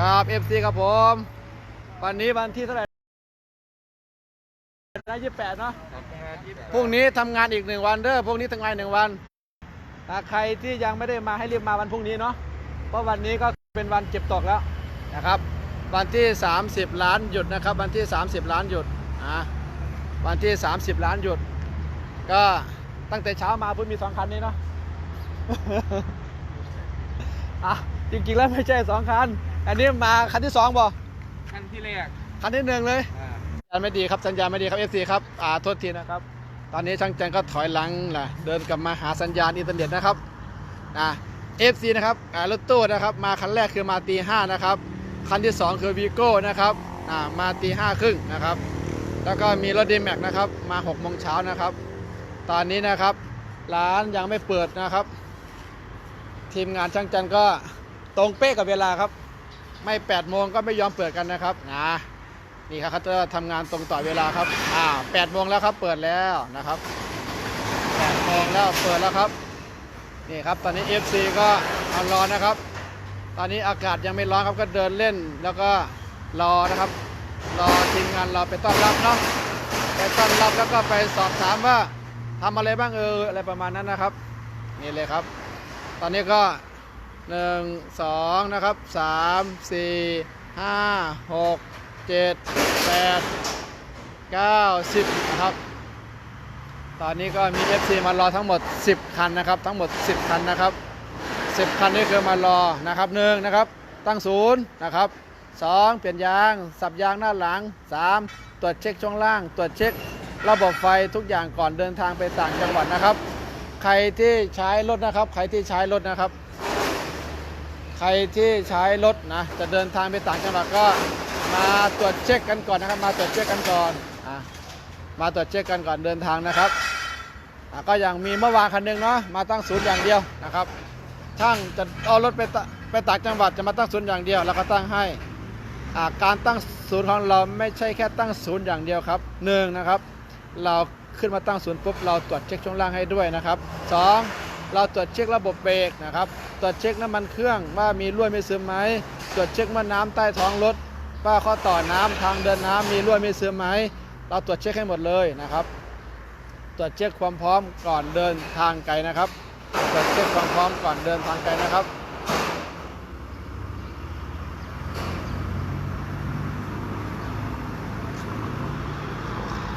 ครับ FC ครับผม วันนี้วันที่เท่าไหร่นะยี่แปดเนาะพรุ่งนี้ทำงานอีกหนึ่งวันเด้อพรุ่งนี้ทำงานหนึ่งวันอ่าใครที่ยังไม่ได้มาให้รีบมาวันพรุ่งนี้เนาะเพราะวันนี้ก็เป็นวันเก็บตกแล้วนะครับ วันที่ 30 ล้านหยุดนะครับ วันที่ 30 ล้านหยุดอ่าวันที่ 30 ล้านหยุด ก็ตั้งแต่เช้ามาเพิ่งมีสองคันนี้เนาะอะจริงๆแล้วไม่ใช่สองคัน อันนี้มาคันที่สองบ่ขั้นที่แรกคันที่หนึ่งเลยอ่าสัญญาณไม่ดีครับสัญญาณไม่ดีครับเอฟซีครับอ่าโทษทีนะครับ ตอนนี้ช่างแจงก็ถอยหลังแหละเดินกลับมาหาสัญญาณอินเทอร์เน็ตนะครับอ่าเอฟซีนะครับอ่ารถตู้นะครับ มาคันแรกคือมาตีห้านะครับคันที่สองคือวีโก้นะครับอ่ามาตีห้าครึ่งนะครับ แล้วก็มีรถดีแม็กนะครับ มา6กโมงเช้านะครับ ตอนนี้นะครับ ร้านยังไม่เปิดนะครับ ทีมงานช่างจันก็ตรงเป๊ะกับเวลาครับ ไม่8โมงก็ไม่ยอมเปิดกันนะครับนะนี่ครับเขาจะทำงานตรงต่อเวลาครับอ่า8โมงแล้วครับเปิดแล้วนะครับ8โมงแล้วเปิดแล้วครับนี่ครับตอนนี้ FC ก็เอารอนะครับ ตอนนี้อากาศยังไม่ร้อนครับก็เดินเล่นแล้วก็รอนะครับ รอทีมงานเราไปต้อนรับเนาะไปต้อนรับแล้วก็ไปสอบถามว่าทำอะไรบ้างเอออะไรประมาณนั้นนะครับ นี่เลยครับ ตอนนี้ก็ หนึ่งสองนะครับสามสี่ห้าหกเจ็ดแปดเก้าสิบนะครับ ตอนนี้ก็มี FC มารอทั้งหมด 10 คันนะครับ ทั้งหมด 10 คันนะครับ 10 คันนี้คือมารอนะครับหนึ่งนะครับ ตั้งศูนย์นะครับสองเปลี่ยนยาง สับยางหน้าหลังสามตรวจเช็คช่วงล่าง ตรวจเช็คระบบไฟทุกอย่างก่อนเดินทางไปต่างจังหวัดนะครับ ใครที่ใช้รถนะครับ ใครที่ใช้รถนะครับ ใครที่ใช้รถนะจะเดินทางไปต่างจังหวัดก็มาตรวจเช็คกันก่อนนะครับ มาตรวจเช็คกันก่อนอะมาตรวจเช็คกันก่อนเดินทางนะครับอะก็อย่างมีเมื่อวานคันหนึงเนาะมาตั้งศูนย์อย่างเดียวนะครับช่างจะเอารถไปไปต่างจังหวัดจะมาตั้งศูนย์อย่างเดียวแล้วก็ตั้งให้อ่าการตั้งศูนย์ของเราไม่ใช่แค่ตั้งศูนย์อย่างเดียวครับหนึ่งนะครับ เราขึ้นมาตั้งศูนย์ปุ๊บเราตรวจเช็คช่วงล่างให้ด้วยนะครับสอง เราตรวจเช็คระบบเบรกนะครับ ตรวจเช็คน้ำมันเครื่องว่ามีรั่วไม่ซึมไหม ตรวจเช็คว่าน้ำใต้ท้องรถว่าข้อต่อน้ำทางเดินน้ำมีรั่วไม่ซึมไหม เราตรวจเช็คให้หมดเลยนะครับ ตรวจเช็คความพร้อมก่อนเดินทางไกลนะครับ ตรวจเช็คความพร้อมก่อนเดินทางไกลนะครับ